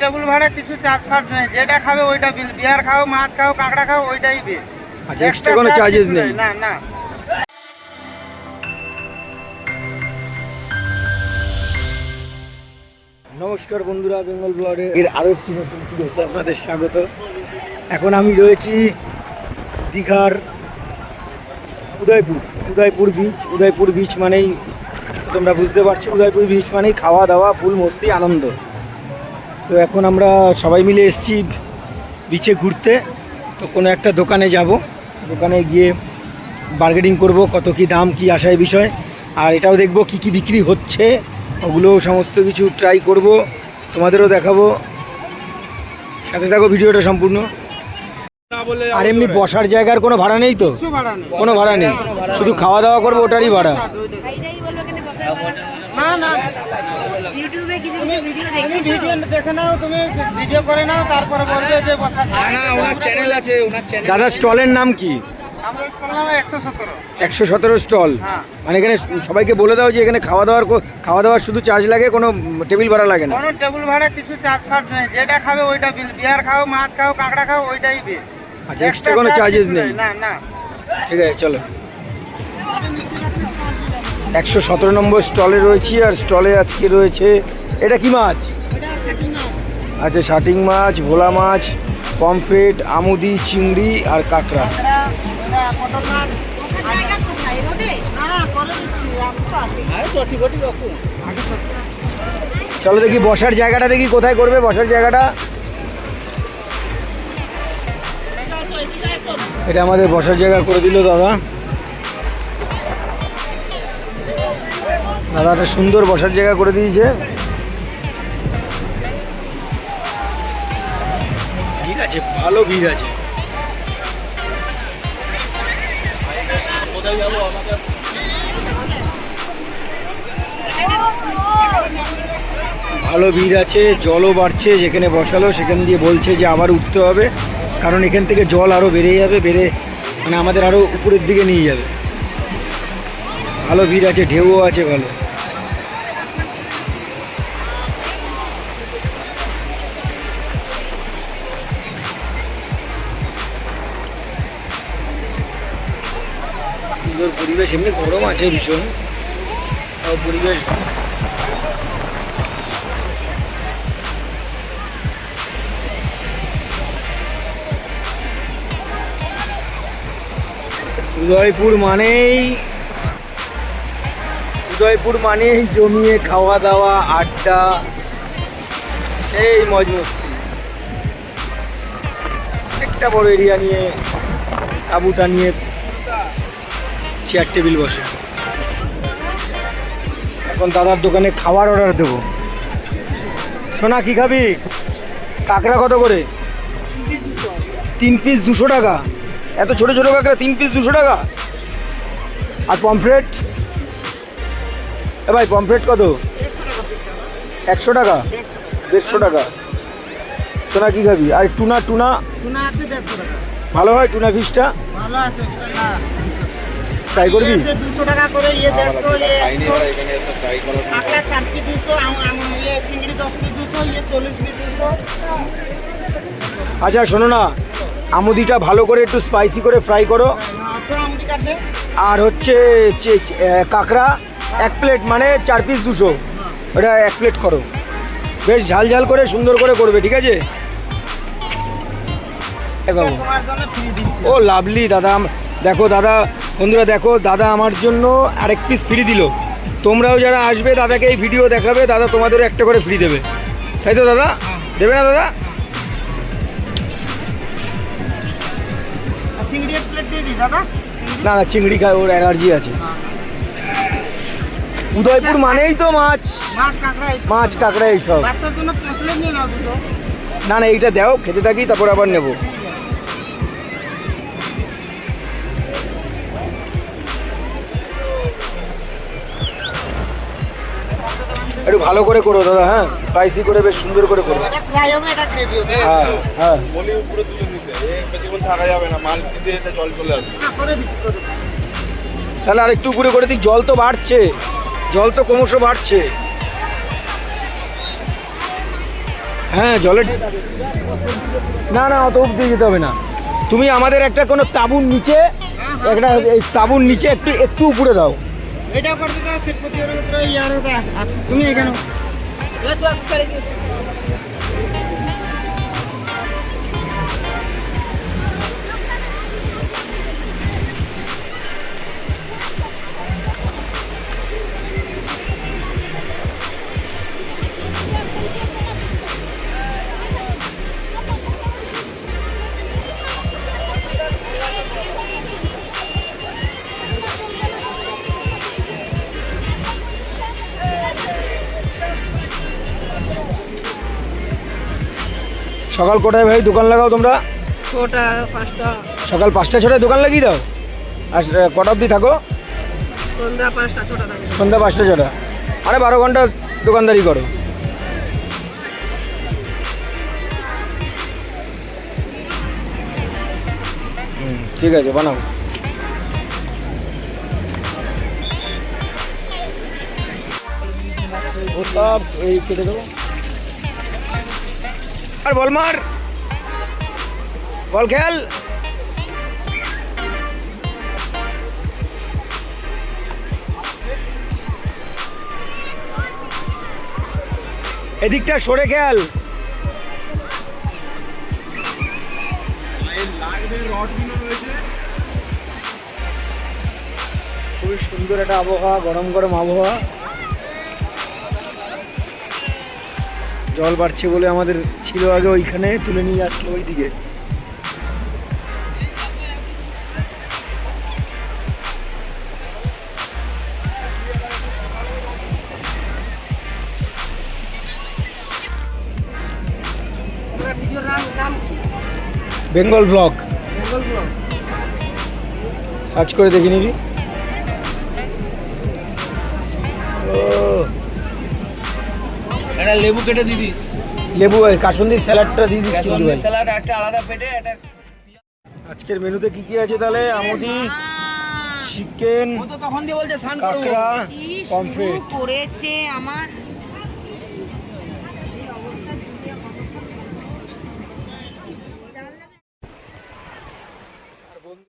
Table ভাড়া কিছু charge ফার্জ নেই। যেটা খাবে ওইটা বিল বিয়ার খাও মাছ খাও কাঁকড়া খাও ওইটাই বিল আচ্ছা এক্সট্রা কোনো চার্জেস নেই? না না। নমস্কার বন্ধুরা বেঙ্গল ব্লগে। এর আরও একটি নতুন ভিডিওতে আপনাদের স্বাগত। এখন আমি রয়েছি দীঘার উদয়পুর উদয়পুর বিচ উদয়পুর বিচ মানেই তোমরা বুঝতে পারছ উদয়পুর বিচ মানেই খাওয়া দাওয়া ফুল মস্তি আনন্দ। তো এখন আমরা সবাই মিলে এসেছি বিচে ঘুরতে। তো কোনো একটা দোকানে যাব। দোকানে গিয়ে বার্গেনিং করব কত কি দাম কি আশায় বিষয়। আর এটাও দেখব কি কি বিক্রি হচ্ছে। ওগুলো সমস্ত কিছু ট্রাই করব। তোমাদেরও দেখাবো। সাথে থাকো ভিডিওটা সম্পূর্ণ। আর এমনি বসার জায়গার কোনো ভাড়া নেই তো? কোনো ভাড়া নেই। শুধু খাওয়া দাওয়া করব ওটারই ভাড়া এইটাই বলল কেন বসার ভাড়া? না না। ইউটিউবে কিছু তুমি ভিডিও দেখি ভিডিও দেখে নাও তুমি ভিডিও করে নাও তারপরে বলবে যে না ওনার চ্যানেল আছে দাদা স্টলের নাম কি? একশো সতেরো। স্টল হ্যাঁ। মানে এখানে সবাইকে বলে দাও যে এখানে খাওয়া দাওয়ার খাওয়া দাওয়ার শুধু চার্জ লাগে কোনো টেবিল ভাড়া লাগে না। কোনো টেবিল ভাড়া কিছু চার্জ ফার্জ নেই। যেটা খাবে ওইটা বিল বিয়ার খাও মাছ খাও কাঁকড়া খাও ওইটাই বিল আচ্ছা এক্সট্রা কোনো চার্জেস নেই? না না। ঠিক আছে চলো। একশো সতেরো নম্বর স্টলে রয়েছি আর স্টলে আজকে রয়েছে, এটা কি মাছ? আচ্ছা শাটিং মাছ, ভোলা মাছ, পমফ্রেট, আমুদি, চিংড়ি আর কাঁকড়া। চলো দেখি বসার জায়গাটা, দেখি কোথায় করবে বসার জায়গাটা। এটা আমাদের বসার জায়গা করে দিল দাদা। দাদা একটা সুন্দর বসার জায়গা করে দিয়েছে। আছে, ভালো ভিড় আছে। ভালো ভিড় আছে, জলও বাড়ছে, যেখানে বসালো সেখান দিয়ে বলছে যে আবার উঠতে হবে, কারণ এখান থেকে জল আরও বেড়ে যাবে, বেড়ে মানে আমাদের আরও উপরের দিকে নিয়ে যাবে। ভালো ভিড় আছে, ঢেউও আছে ভালো। সুন্দর পরিবেশ, এমনি গরম আছে ভীষণ। পরিবেশ উদয়পুর মানেই উদয়পুর মানেই জমিয়ে খাওয়া দাওয়া, আড্ডা। এই মজ একটা বড় এরিয়া নিয়ে তাঁবুটা নিয়ে চেয়ার টেবিল বসে। এখন দাদার দোকানে খাবার অর্ডার দেবো। সোনা, কি খাবি? কাঁকড়া কত করে? তিন পিস দুশো টাকা। এত ছোট ছোট কাঁকড়া, তিন পিস দুশো টাকা। আর পমফ্রেট এ ভাই পমফ্রেট কত? একশো টাকা? দেড়শো টাকা। সোনা কি খাবি? আর টুনা টুনা? টুনা আছে দেড়শো টাকা। ভালো হয় টুনা ফিশটা? ভালো আছে ট্রাই করবি? দুশো টাকা করে ইয়ে দেড়শো ইয়ে কাঁকড়া চার পিস দুশো আম- আম- ইয়ে চিংড়ি দশ পিস দুশো ইয়ে চল্লিশ পিস দুশো। আচ্ছা শোনো না। আমুদিটা ভালো করে একটু স্পাইসি করে ফ্রাই করো। আচ্ছা আমাদের কাট দে আর হচ্ছে কাঁকড়া। এক প্লেট মানে চার পিস দুশো। ওটা এক প্লেট করো। বেশ ঝাল ঝাল করে সুন্দর করে করবে ঠিক আছে? বাবু। ও লাভলি দাদা দেখো দাদা বন্ধুরা দেখো দাদা আমার জন্য আরেক পিস ফ্রি দিল। তোমরাও যারা আসবে দাদাকে এই ভিডিও দেখাবে দাদা তোমাদেরও একটা করে ফ্রি দেবে। তাই তো দাদা? দেবে না দাদা? না না চিংড়ি খায় ওর অ্যালার্জি আছে। উদয়পুর মানেই তো মাছ। মাছ কাঁকড়া এইসব। না না এইটা দাও খেতে থাকি তারপর আবার নেব। একটু ভালো করে করো দাদা হ্যাঁ? স্পাইসি করে বেশ সুন্দর করে করো। হ্যাঁ হ্যাঁ। থাকা যাবে না মাল জল চলে আসবে। করে করে তাহলে আর একটু উপরে করে দিই জল তো বাড়ছে। জল তো ক্রমশ বাড়ছে। হ্যাঁ জলে না না অত অব্দি যেতে হবে না। তুমি আমাদের একটা কোনো তাঁবুর নিচে একটা এই তাঁবুর নিচে একটু একটু উপরে দাও। এটা করতে দাও শিল্পতি ওর ভিতরে ইয়ার ওটা আছে। তুমি এখানে সকাল কটায় ভাই দোকান লাগাও তোমরা? ছটা পাঁচটা। সকাল পাঁচটা ছটায় দোকান লাগিয়ে দাও? আর কটা অবধি থাকো? সন্ধ্যা পাঁচটা ছটা থাকে সন্ধ্যা পাঁচটা ছটা। আরে বারো ঘণ্টা দোকানদারি করো। হুম, ঠিক আছে বানাও। এই কেটে দেবো। আর বল মার। বল খেল। এদিকটা সরে খেয়াল খুবই সুন্দর একটা আবহাওয়া, গরম গরম আবহাওয়া। জল বাড়ছে বলে আমাদের ছিল আগে ওইখানে, তুলে নিয়ে আসলো নাম নাম বেঙ্গল ব্লক সার্চ করে দেখে নিবি। ও। একটা লেবু কেটে দিয়ে দিস। লেবু এই স্যালাডটা দিয়ে দিস কিন্তু ভাই। স্যালাড একটা আলাদা পেটে একটা আজকের মেনুতে কি কি আছে তাহলে? আমুদি চিকেন ও তো তখন দিয়ে বলছে স্নান করব কাঁকড়া কি শুরু পমফ্রেট করেছে আমার।